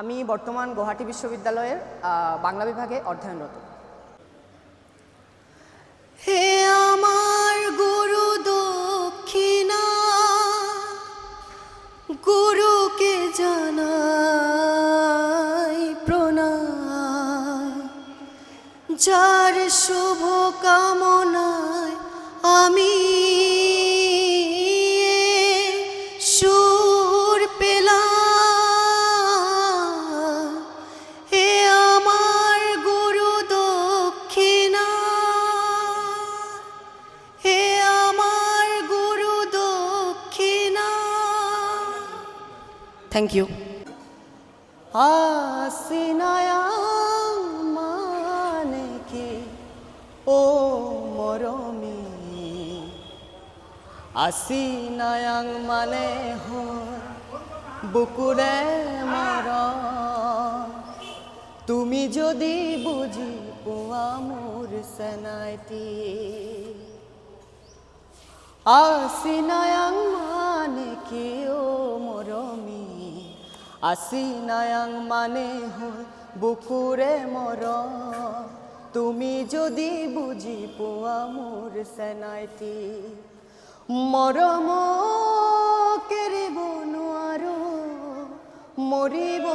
আমি বর্তমান গুয়াহাটি বিশ্ববিদ্যালয়ের বাংলা বিভাগে অধ্যয়নরত। হে আমার গুরু দক্ষিণা, গুরুকে জানাই প্রণাম। যার শুভ কামনায় আমি থ্যাংক ইউ আসিনায়াং মানে কি ও মরমি আসিনায়াং মানে হয় বুকুরে মর তুমি যদি বুঝি পোয়া মোর সেনাইটি আসিনায়াং মানে কি ও মরমি আসিনায়াং মানে হয় বুকুরে মর তুমি যদি বুঝি পোয়া মোর সেনাইটি, মরম কেরিব নোৱাৰো মৰিব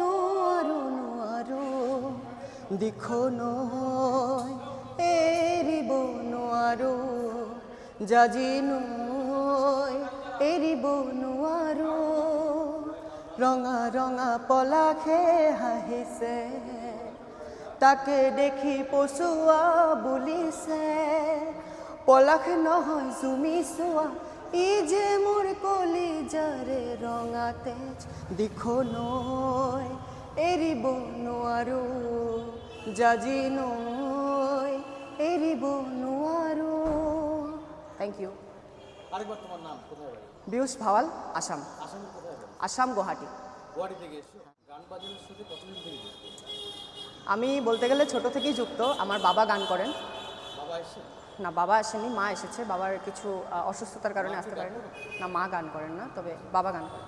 নোৱাৰো নোৱাৰো দিখ নয় এৰিব নোৱাৰো জাজি নয় এৰিব নোৱাৰো ৰঙা ৰঙা পলাশে হাঁহিছে তাকে দেখি পচুৱা বুলিছে পলাশ নহয় জুমি চোৱা ই যে মোৰ কলিজাৰে ৰঙা তেজ দিখ নয় এৰিব নোৱাৰো জাজি নয় এৰিব নোৱাৰো থ্যাংক ইউ আরেকবার তোমার নাম কোথায় বাড়ি? বিয়ুষ ভাওয়াল আসাম। আসামের কোথায় বাড়ি? আসাম গুয়াহাটি। গুয়াহাটি থেকে গান বাজানোর সাথে কতদিন থেকে আমি বলতে গেলে ছোট থেকেই যুক্ত। আমার বাবা গান করেন। বাবা এসে না বাবা আসেনি মা এসেছে। বাবার কিছু অসুস্থতার কারণে আসতে পারেন। না মা গান করেন না তবে বাবা গান করেন।